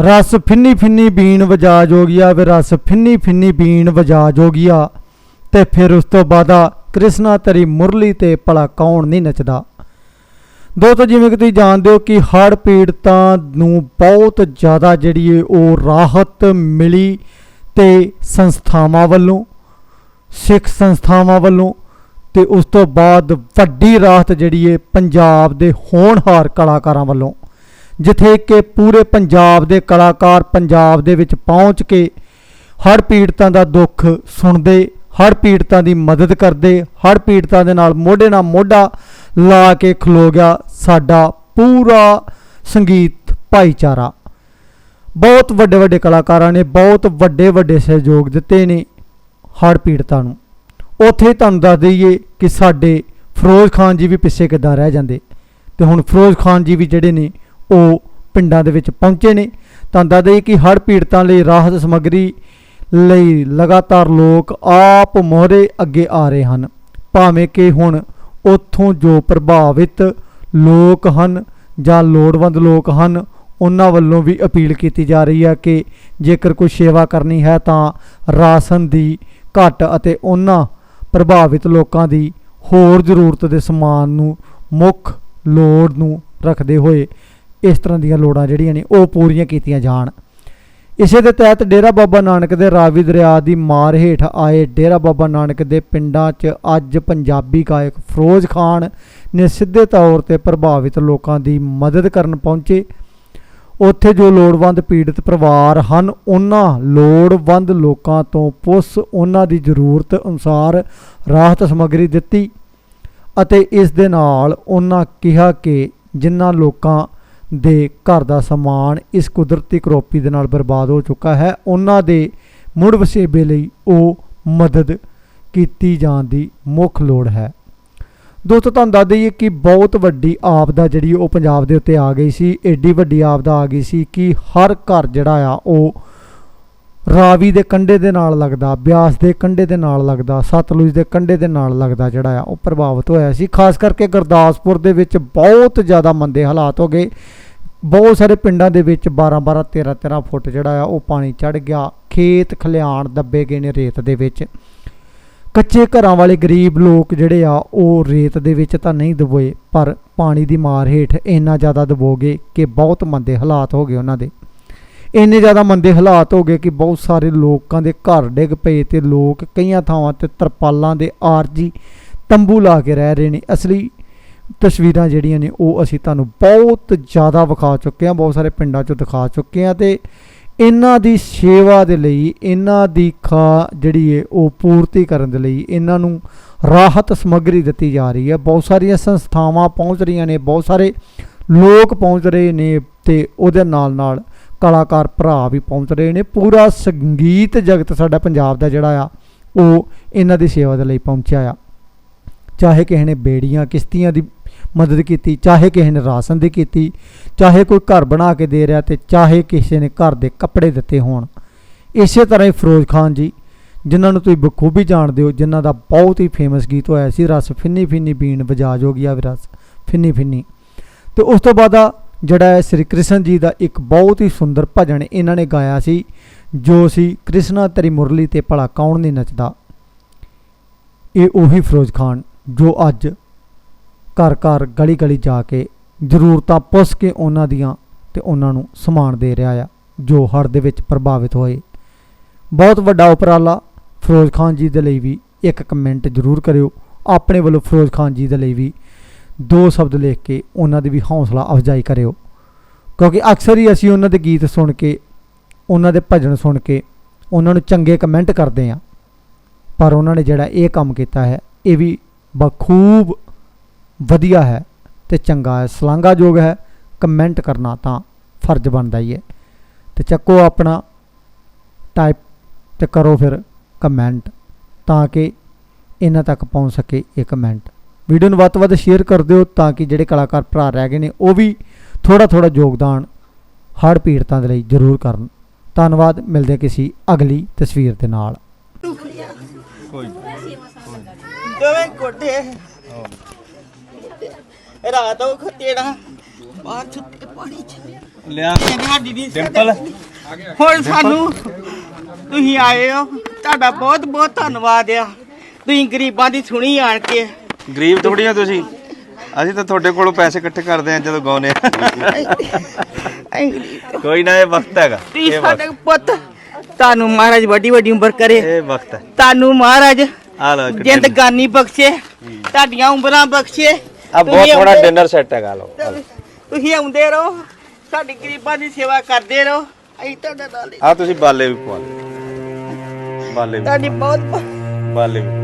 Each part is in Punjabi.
ਰਸ ਫਿੰਨੀ ਫਿੰਨੀ ਬੀਣ ਵਜਾ ਜੋਗੀਆ ਵੇ ਰਸ ਫਿੰਨੀ ਫਿੰਨੀ ਬੀਣ ਵਜਾ ਜੋਗੀਆ ਤੇ ਫਿਰ ਉਸ ਤੋਂ ਬਾਅਦ ਕ੍ਰਿਸ਼ਨਾ ਤੇਰੀ ਮੁਰਲੀ ਤੇ ਭਲਾ ਕੌਣ ਨਹੀਂ ਨੱਚਦਾ। ਦੋਸਤੋ, ਜਿਵੇਂ ਕਿ ਤੁਸੀਂ ਜਾਣਦੇ ਹੋ ਕਿ ਹੜ੍ਹ ਪੀੜਤਾਂ ਨੂੰ ਬਹੁਤ ਜ਼ਿਆਦਾ ਜਿਹੜੀ ਏ ਉਹ ਰਾਹਤ ਮਿਲੀ ਤੇ ਸੰਸਥਾਵਾਂ ਵੱਲੋਂ, ਸਿੱਖ ਸੰਸਥਾਵਾਂ ਵੱਲੋਂ, ਤੇ ਉਸ ਤੋਂ ਬਾਅਦ ਵੱਡੀ ਰਾਹਤ ਜਿਹੜੀ ਏ ਪੰਜਾਬ ਦੇ ਹੋਣਹਾਰ ਕਲਾਕਾਰਾਂ ਵੱਲੋਂ। ਜਿੱਥੇ ਕਿ ਪੂਰੇ ਪੰਜਾਬ ਦੇ ਕਲਾਕਾਰ ਪੰਜਾਬ ਦੇ ਵਿੱਚ ਪਹੁੰਚ ਕੇ ਹੜ੍ਹ ਪੀੜਤਾਂ ਦਾ ਦੁੱਖ ਸੁਣਦੇ ਹੜ੍ਹ ਪੀੜਤਾਂ ਦੀ ਮਦਦ ਕਰਦੇ ਹੜ੍ਹ ਪੀੜਤਾਂ ਦੇ ਨਾਲ ਮੋਢੇ ਨਾਲ ਮੋਢਾ ਲਾ ਕੇ ਖਲੋ ਗਿਆ ਸਾਡਾ ਪੂਰਾ ਸੰਗੀਤ ਭਾਈਚਾਰਾ। ਬਹੁਤ ਵੱਡੇ ਵੱਡੇ ਕਲਾਕਾਰਾਂ ਨੇ ਬਹੁਤ ਵੱਡੇ ਵੱਡੇ ਸਹਿਯੋਗ ਦਿੱਤੇ ਨੇ ਹੜ੍ਹ ਪੀੜਤਾਂ ਨੂੰ। ਉੱਥੇ ਤੁਹਾਨੂੰ ਦੱਸ ਦਈਏ ਕਿ ਸਾਡੇ ਫਿਰੋਜ਼ ਖਾਨ ਜੀ ਵੀ ਪਿੱਛੇ ਕਿੱਦਾਂ ਰਹਿ ਜਾਂਦੇ। ਤੇ ਹੁਣ ਫਿਰੋਜ਼ ਖਾਨ ਜੀ ਵੀ ਜਿਹੜੇ ਨੇ ਉਹ ਪਿੰਡਾਂ ਦੇ ਵਿੱਚ ਪਹੁੰਚੇ ਨੇ। ਤਾਂ ਦੱਸ ਦਈਏ ਕਿ ਹੜ੍ਹ ਪੀੜਤਾਂ ਲਈ ਰਾਹਤ ਸਮੱਗਰੀ ਲਈ ਲਗਾਤਾਰ ਲੋਕ ਆਪ ਮੋਹਰੇ ਅੱਗੇ ਆ ਰਹੇ ਹਨ। ਭਾਵੇਂ ਕਿ ਹੁਣ ਉੱਥੋਂ ਜੋ ਪ੍ਰਭਾਵਿਤ ਲੋਕ ਹਨ ਜਾਂ ਲੋੜਵੰਦ ਲੋਕ ਹਨ, ਉਹਨਾਂ ਵੱਲੋਂ ਵੀ ਅਪੀਲ ਕੀਤੀ ਜਾ ਰਹੀ ਹੈ ਕਿ ਜੇਕਰ ਕੋਈ ਸੇਵਾ ਕਰਨੀ ਹੈ ਤਾਂ ਰਾਸ਼ਨ ਦੀ ਘਟ ਅਤੇ ਉਹਨਾਂ ਪ੍ਰਭਾਵਿਤ ਲੋਕਾਂ ਦੀ ਹੋਰ ਜ਼ਰੂਰਤ ਦੇ ਸਮਾਨ ਨੂੰ ਮੁੱਖ ਲੋੜ ਨੂੰ ਰੱਖਦੇ ਹੋਏ ਇਸ ਤਰ੍ਹਾਂ ਦੀਆਂ ਲੋੜਾਂ ਜਿਹੜੀਆਂ ਨੇ, ਉਹ ਪੂਰੀਆਂ ਕੀਤੀਆਂ ਜਾਣ। ਇਸੇ ਦੇ ਤਹਿਤ ਡੇਰਾ ਬਾਬਾ ਨਾਨਕ ਦੇ ਰਾਵੀ ਦਰਿਆ ਦੀ ਮਾਰ ਹੇਠ ਆਏ ਡੇਰਾ ਬਾਬਾ ਨਾਨਕ ਦੇ ਪਿੰਡਾਂ 'ਚ ਅੱਜ ਪੰਜਾਬੀ ਗਾਇਕ ਫਿਰੋਜ਼ ਖਾਨ ਨੇ ਸਿੱਧੇ ਤੌਰ ਤੇ ਪ੍ਰਭਾਵਿਤ ਲੋਕਾਂ ਦੀ ਮਦਦ ਕਰਨ ਪਹੁੰਚੇ। ਉੱਥੇ ਜੋ ਲੋੜਵੰਦ ਪੀੜਤ ਪਰਿਵਾਰ ਹਨ, ਉਹਨਾਂ ਲੋੜਵੰਦ ਲੋਕਾਂ ਤੋਂ ਪੁੱਛ ਉਹਨਾਂ ਦੀ ਜ਼ਰੂਰਤ ਅਨੁਸਾਰ ਰਾਹਤ ਸਮੱਗਰੀ ਦਿੱਤੀ ਅਤੇ ਇਸ ਦੇ ਨਾਲ ਉਹਨਾਂ ਕਿਹਾ ਕਿ ਜਿਨ੍ਹਾਂ ਲੋਕਾਂ ਦੇ ਘਰ ਦਾ ਸਮਾਨ ਇਸ ਕੁਦਰਤੀ ਕਰੋਪੀ ਦੇ ਨਾਲ ਬਰਬਾਦ ਹੋ ਚੁੱਕਾ ਹੈ। ਉਹਨਾਂ ਦੇ ਮੁੜ ਵਸੇਬੇ ਲਈ ਉਹ ਮਦਦ ਕੀਤੀ ਜਾਣ ਦੀ ਮੁੱਖ ਲੋੜ ਹੈ। ਦੋਸਤੋ, ਤੁਹਾਨੂੰ ਦੱਸ ਦਈਏ ਕਿ ਬਹੁਤ ਵੱਡੀ ਆਪਦਾ ਜਿਹੜੀ ਉਹ ਪੰਜਾਬ ਦੇ ਉੱਤੇ ਆ ਗਈ ਸੀ। ਐਡੀ ਵੱਡੀ ਆਪਦਾ ਆ ਗਈ ਸੀ ਕਿ ਹਰ ਘਰ ਜਿਹੜਾ ਆ, ਉਹ ਰਾਵੀ ਦੇ ਕੰਢੇ ਦੇ ਨਾਲ ਲੱਗਦਾ, ਬਿਆਸ ਦੇ ਕੰਢੇ ਦੇ ਨਾਲ ਲੱਗਦਾ, ਸਤਲੁਜ ਦੇ ਕੰਢੇ ਦੇ ਨਾਲ ਲੱਗਦਾ ਜਿਹੜਾ ਆ, ਉਹ ਪ੍ਰਭਾਵਿਤ ਹੋਇਆ ਸੀ। ਖਾਸ ਕਰਕੇ ਗੁਰਦਾਸਪੁਰ ਦੇ ਵਿੱਚ ਬਹੁਤ ਜ਼ਿਆਦਾ ਮੰਦੇ ਹਾਲਾਤ ਹੋ ਗਏ। ਬਹੁਤ ਸਾਰੇ ਪਿੰਡਾਂ ਦੇ ਵਿੱਚ 12 12 13 13 ਫੁੱਟ ਜਿਹੜਾ ਆ, ਉਹ ਪਾਣੀ ਚੜ ਗਿਆ। ਖੇਤ ਖਲਿਆਣ ਦੱਬੇ ਗਏ ਨੇ ਰੇਤ ਦੇ ਵਿੱਚ। ਕੱਚੇ ਘਰਾਂ ਵਾਲੇ ਗਰੀਬ ਲੋਕ ਜਿਹੜੇ ਆ, ਉਹ ਰੇਤ ਦੇ ਵਿੱਚ ਤਾਂ ਨਹੀਂ ਦਬੋਏ ਪਰ ਪਾਣੀ ਦੀ ਮਾਰ ਹੇਠ ਇੰਨਾ ਜ਼ਿਆਦਾ ਦਬੋਗੇ ਕਿ ਬਹੁਤ ਮੰਦੇ ਹਾਲਾਤ ਹੋ ਗਏ ਉਹਨਾਂ ਦੇ। ਇੰਨੇ ਜ਼ਿਆਦਾ ਮੰਦੇ ਹਾਲਾਤ ਹੋ ਗਏ ਕਿ ਬਹੁਤ ਸਾਰੇ ਲੋਕਾਂ ਦੇ ਘਰ ਡਿੱਗ ਪਏ ਤੇ ਲੋਕ ਕਈਆਂ ਥਾਵਾਂ ਤੇ ਤਰਪਾਲਾਂ ਦੇ ਆਰਜੀ ਤੰਬੂ ਲਾ ਕੇ ਰਹਿ ਰਹੇ ਨੇ। ਅਸਲੀ ਤਸਵੀਰਾਂ ਜਿਹੜੀਆਂ ਨੇ ਉਹ ਅਸੀਂ ਤੁਹਾਨੂੰ ਬਹੁਤ ਜ਼ਿਆਦਾ ਵਿਖਾ ਚੁੱਕੇ ਹਾਂ, ਬਹੁਤ ਸਾਰੇ ਪਿੰਡਾਂ 'ਚੋਂ ਦਿਖਾ ਚੁੱਕੇ ਹਾਂ ਤੇ ਇਹਨਾਂ ਦੀ ਸੇਵਾ ਦੇ ਲਈ, ਇਹਨਾਂ ਦੀ ਖਾ ਜਿਹੜੀ ਹੈ ਉਹ ਪੂਰਤੀ ਕਰਨ ਦੇ ਲਈ ਇਹਨਾਂ ਨੂੰ ਰਾਹਤ ਸਮੱਗਰੀ ਦਿੱਤੀ ਜਾ ਰਹੀ ਹੈ। ਬਹੁਤ ਸਾਰੀਆਂ ਸੰਸਥਾਵਾਂ ਪਹੁੰਚ ਰਹੀਆਂ ਨੇ, ਬਹੁਤ ਸਾਰੇ ਲੋਕ ਪਹੁੰਚ ਰਹੇ ਨੇ ਤੇ ਉਹਦੇ ਨਾਲ ਨਾਲ ਕਲਾਕਾਰ ਭਰਾ ਵੀ ਪਹੁੰਚ ਰਹੇ ਨੇ। ਪੂਰਾ ਸੰਗੀਤ ਜਗਤ ਸਾਡਾ ਪੰਜਾਬ ਦਾ ਜਿਹੜਾ ਆ, ਉਹ ਇਹਨਾਂ ਦੀ ਸੇਵਾ ਦੇ ਲਈ ਪਹੁੰਚਿਆ ਆ। ਚਾਹੇ ਕਿਸੇ ਨੇ ਬੇੜੀਆਂ ਕਿਸ਼ਤੀਆਂ ਦੀ ਮਦਦ ਕੀਤੀ, ਚਾਹੇ ਕਿਸੇ ਨੇ ਰਾਸ਼ਨ ਦੀ ਕੀਤੀ, ਚਾਹੇ ਕੋਈ ਘਰ ਬਣਾ ਕੇ ਦੇ ਰਿਹਾ ਤੇ ਚਾਹੇ ਕਿਸੇ ਨੇ ਘਰ ਦੇ ਕੱਪੜੇ ਦਿੱਤੇ ਹੋਣ। ਇਸੇ ਤਰ੍ਹਾਂ ਹੀ ਫਿਰੋਜ਼ ਖਾਨ ਜੀ, ਜਿਨ੍ਹਾਂ ਨੂੰ ਤੁਸੀਂ ਬਖੂਬੀ ਜਾਣਦੇ ਹੋ, ਜਿਨ੍ਹਾਂ ਦਾ ਬਹੁਤ ਹੀ ਫੇਮਸ ਗੀਤ ਹੋਇਆ ਸੀ, ਰਸ ਫਿੰਨੀ ਫਿੰਨੀ ਬੀਣ ਵਜਾ ਜੋਗੀਆ ਵੀ ਰਸ, ਫਿੰਨੀ ਫਿੰਨੀ। ਤੇ ਉਸ ਤੋਂ ਬਾਅਦ ਜਿਹੜਾ ਹੈ ਸ੍ਰੀ ਕ੍ਰਿਸ਼ਨ ਜੀ ਦਾ ਇੱਕ ਬਹੁਤ ਹੀ ਸੁੰਦਰ ਭਜਨ ਇਹਨਾਂ ਨੇ ਗਾਇਆ ਸੀ, ਜੋ ਸੀ ਕ੍ਰਿਸ਼ਨਾ ਤੇਰੀ ਮੁਰਲੀ ਤੇ ਭਲਾ ਕੌਣ ਨਹੀਂ ਨੱਚਦਾ। ਇਹ ਉਹੀ ਫਿਰੋਜ਼ ਖਾਨ ਜੋ ਅੱਜ ਘਰ ਘਰ ਗਲੀ ਗਲੀ ਜਾ ਕੇ ਜ਼ਰੂਰਤਾਂ ਪੁੱਛ ਕੇ ਉਹਨਾਂ ਦੀਆਂ ਤੇ ਉਹਨਾਂ ਨੂੰ ਸਮਾਨ ਦੇ ਰਿਹਾ ਆ, ਜੋ ਹੜ੍ਹ ਦੇ ਵਿੱਚ ਪ੍ਰਭਾਵਿਤ ਹੋਏ। ਬਹੁਤ ਵੱਡਾ ਉਪਰਾਲਾ ਫਿਰੋਜ਼ ਖਾਨ ਜੀ ਦੇ ਲਈ ਵੀ ਇੱਕ ਕਮੈਂਟ ਜ਼ਰੂਰ ਕਰਿਓ। ਆਪਣੇ ਵੱਲੋਂ ਫਿਰੋਜ਼ ਖਾਨ ਜੀ ਦੇ ਲਈ ਵੀ ਦੋ ਸ਼ਬਦ ਲਿਖ ਕੇ ਉਹਨਾਂ ਦੀ ਵੀ ਹੌਸਲਾ ਅਫਜ਼ਾਈ ਕਰਿਓ। ਕਿਉਂਕਿ ਅਕਸਰ ਹੀ ਅਸੀਂ ਉਹਨਾਂ ਦੇ ਗੀਤ ਸੁਣ ਕੇ, ਉਹਨਾਂ ਦੇ ਭਜਨ ਸੁਣ ਕੇ, ਉਹਨਾਂ ਨੂੰ ਚੰਗੇ ਕਮੈਂਟ ਕਰਦੇ ਆ ਪਰ ਉਹਨਾਂ ਨੇ ਜਿਹੜਾ ਇਹ ਕੰਮ ਕੀਤਾ ਹੈ, ਇਹ ਵੀ ਬਖੂਬ ਵਧੀਆ ਹੈ ਤੇ ਚੰਗਾ ਹੈ, ਸ਼ਲਾਘਾਯੋਗ ਹੈ। ਕਮੈਂਟ ਕਰਨਾ ਤਾਂ ਫਰਜ਼ ਬਣਦਾ ਹੀ ਹੈ। ਤੇ ਚੱਕੋ ਆਪਣਾ, ਟਾਈਪ ਤੇ ਕਰੋ ਫਿਰ ਕਮੈਂਟ ਤਾਂ ਕਿ ਇਹਨਾਂ ਤੱਕ ਪਹੁੰਚ ਸਕੇ ਇਹ ਕਮੈਂਟ। ਵੀਡੀਓ ਨੂੰ ਵੱਧ ਤੋਂ ਵੱਧ ਸ਼ੇਅਰ ਕਰ ਦਿਓ ਤਾਂ ਕਿ ਜਿਹੜੇ ਕਲਾਕਾਰ ਭਰਾ ਰਹਿ ਗਏ ਨੇ ਉਹ ਵੀ ਥੋੜਾ ਥੋੜਾ ਯੋਗਦਾਨ ਹੜ੍ਹ ਪੀੜਤਾਂ ਦੇ ਲਈ ਜ਼ਰੂਰ ਕਰਨ। ਧੰਨਵਾਦ ਮਿਲਦੇ ਕਿਸੇ ਅਗਲੀ ਤਸਵੀਰ ਦੇ ਨਾਲ। ਕੋਈ ਦੋਵੇਂ ਗੋਡੇ। ਰਾਤ ਉਹ ਖਤੇੜਾ ਬਾਹਰ ਛੁੱਟ ਕੇ ਪਾਣੀ ਚ ਲਿਆ। ਸਾਡੀ ਦੀ ਡਿੰਪਲ। ਹੁਣ ਸਾਨੂੰ ਤੁਸੀਂ ਆਏ ਹੋ। ਤੁਹਾਡਾ ਬਹੁਤ ਬਹੁਤ ਧੰਨਵਾਦ ਆ। ਤੁਸੀਂ ਗਰੀਬਾਂ ਦੀ ਸੁਣੀ ਆਣ ਕੇ। ਗਰੀਬ ਥੋੜੀ ਆ ਤੁਸੀਂ? ਅਸੀਂ ਤਾਂ ਤੁਹਾਡੇ ਕੋਲੋਂ ਪੈਸੇ ਇਕੱਠੇ ਕਰਦੇ ਆ ਜਦੋਂ ਗਾਉਨੇ ਆ ਕੋਈ ਨਾ ਇਹ ਵਕਤ ਹੈਗਾ। ਇਹ ਸਾਡੇ ਵਕਤ। ਪੁੱਤ ਤੁਹਾਨੂੰ ਮਹਾਰਾਜ ਵੱਡੀ ਵੱਡੀ ਉਮਰ ਕਰੇ। ਇਹ ਵਕਤ ਹੈ। ਤੁਹਾਨੂੰ ਮਹਾਰਾਜ ਆ ਲਓ ਇੱਕ dinner। ਜ਼ਿੰਦਗਾਨੀ ਬਖਸ਼ੇ ਤੁਹਾਡੀਆਂ ਉਮਰਾਂ ਬਖਸ਼ੇ। ਆ ਬਹੁਤ ਤੁਸੀਂ ਥੋੜਾ ਆਉਂਦੇ- ਡਿਨਰ ਸੈੱਟ ਹੈਗਾ ਲਓ ਆ ਲਓ। ਤੁਸੀਂ ਆਉਂਦੇ ਰਹੋ ਸਾਡੀ ਗਰੀਬਾਂ ਦੀ ਸੇਵਾ ਕਰਦੇ ਰਹੋ। ਅਸੀਂ ਤੁਹਾਡਾ ਨਾਲ ਹੀ- ਆ ਤੁਸੀਂ ਬਾਲੇ ਵੀ ਪਵਾ ਲਓ। ਬਾਲੇ ਵੀ ਤੁਹਾਡੀ ਬਹੁਤ ਬਹੁਤ ਬਾਲੇ ਵੀ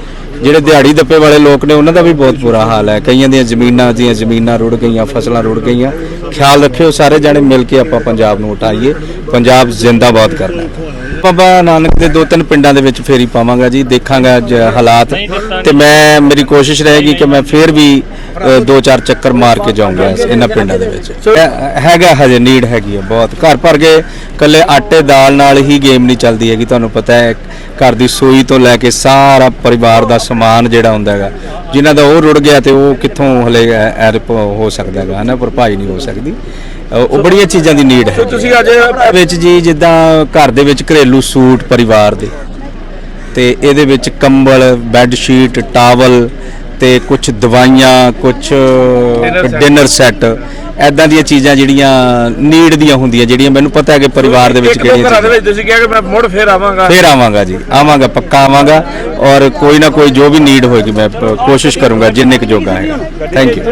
ਜਿਹੜੇ ਦਿਹਾੜੀ ਦੱਪੇ ਵਾਲੇ ਲੋਕ ਨੇ, ਉਹਨਾਂ ਦਾ ਵੀ ਬਹੁਤ ਬੁਰਾ ਹਾਲ ਹੈ। ਕਈਆਂ ਦੀਆਂ ਜ਼ਮੀਨਾਂ ਦੀਆਂ ਜ਼ਮੀਨਾਂ ਰੁੜ ਗਈਆਂ, ਫਸਲਾਂ ਰੁੜ ਗਈਆਂ। ਖਿਆਲ ਰੱਖਿਓ ਸਾਰੇ ਜਣੇ, ਮਿਲ ਕੇ ਆਪਾਂ ਪੰਜਾਬ ਨੂੰ ਉਠਾਈਏ। ਪੰਜਾਬ ਜ਼ਿੰਦਾਬਾਦ ਕਰਨਾ ਹੈ। ਬਾਬਾ ਨਾਨਕ ਦੇ ਦੋ ਤਿੰਨ ਪਿੰਡਾਂ ਦੇ ਵਿੱਚ ਫੇਰੀ ਪਾਵਾਂਗਾ ਜੀ, ਦੇਖਾਂਗਾ ਹਾਲਾਤ। ਤੇ ਮੈਂ, ਮੇਰੀ ਕੋਸ਼ਿਸ਼ ਰਹੇਗੀ ਕਿ ਮੈਂ ਫੇਰ ਵੀ ਦੋ ਚਾਰ ਚੱਕਰ ਮਾਰ ਕੇ ਜਾਊਂਗਾ ਇਹਨਾਂ ਪਿੰਡਾਂ ਦੇ ਵਿੱਚ। ਹੈਗਾ ਹਜੇ, ਨੀਡ ਹੈਗੀ ਹੈ, ਬਹੁਤ। ਘਰ ਭਰ ਕੇ ਕੱਲੇ ਆਟੇ ਦਾਲ ਨਾਲ ਹੀ ਗੇਮ ਨਹੀਂ ਚੱਲਦੀ ਹੈਗੀ, ਤੁਹਾਨੂੰ ਪਤਾ ਹੈ। ਘਰ ਦੀ ਸੂਈ ਤੋਂ ਲੈ ਕੇ ਸਾਰਾ ਪਰਿਵਾਰ ਦਾ ਸਮਾਨ ਜਿਹੜਾ ਹੁੰਦਾ ਹੈਗਾ ਜਿਨ੍ਹਾਂ ਦਾ ਉਹ ਰੁੜ ਗਿਆ ਤੇ ਉਹ ਕਿੱਥੋਂ ਹਲੇ ਐਰਪ ਹੋ ਸਕਦਾ ਹੈਗਾ ਹਨਾ ਭਰਪਾਈ ਨਹੀਂ ਹੋ ਸਕਦੀ। ਉਹ ਬੜੀਆਂ ਚੀਜ਼ਾਂ ਦੀ ਨੀਡ ਹੈ। ਤੁਸੀਂ ਅੱਜ ਵਿੱਚ ਜੀ ਜਿੱਦਾਂ ਘਰ ਦੇ ਵਿੱਚ ਘਰੇਲੂ ਸੂਟ ਪਰਿਵਾਰ ਦੇ ਤੇ ਇਹਦੇ ਵਿੱਚ ਕੰਬਲ ਬੈੱਡ ਸ਼ੀਟ ਟਾਵਲ ਤੇ ਕੁਝ ਦਵਾਈਆਂ ਕੁਝ ਡਿਨਰ ਸੈੱਟ ਐਦਾਂ ਦੀਆਂ ਚੀਜ਼ਾਂ ਜਿਹੜੀਆਂ ਨੀਡ ਦੀਆਂ ਹੁੰਦੀਆਂ ਜਿਹੜੀਆਂ ਮੈਨੂੰ ਪਤਾ ਹੈ ਕਿ ਪਰਿਵਾਰ ਦੇ ਵਿੱਚ ਕਿਹੜੀਆਂ ਘਰਾਂ ਦੇ ਚੀਜ਼ਾਂ ਵਿੱਚ ਤੁਸੀਂ ਕਿਹਾ ਕਿ ਮੈਂ ਮੁੜ ਫੇਰ ਆਵਾਂਗਾ। ਫੇਰ ਆਵਾਂਗਾ ਜੀ ਆਵਾਂਗਾ ਪੱਕਾ ਆਵਾਂਗਾ। ਔਰ ਕੋਈ ਨਾ ਕੋਈ ਜੋ ਵੀ ਨੀਡ ਹੋਏਗੀ ਮੈਂ ਕੋਸ਼ਿਸ਼ ਕਰੂੰਗਾ ਜਿੰਨੇ ਕੁ ਜੋਗਾ ਹੈਗਾ। Thank you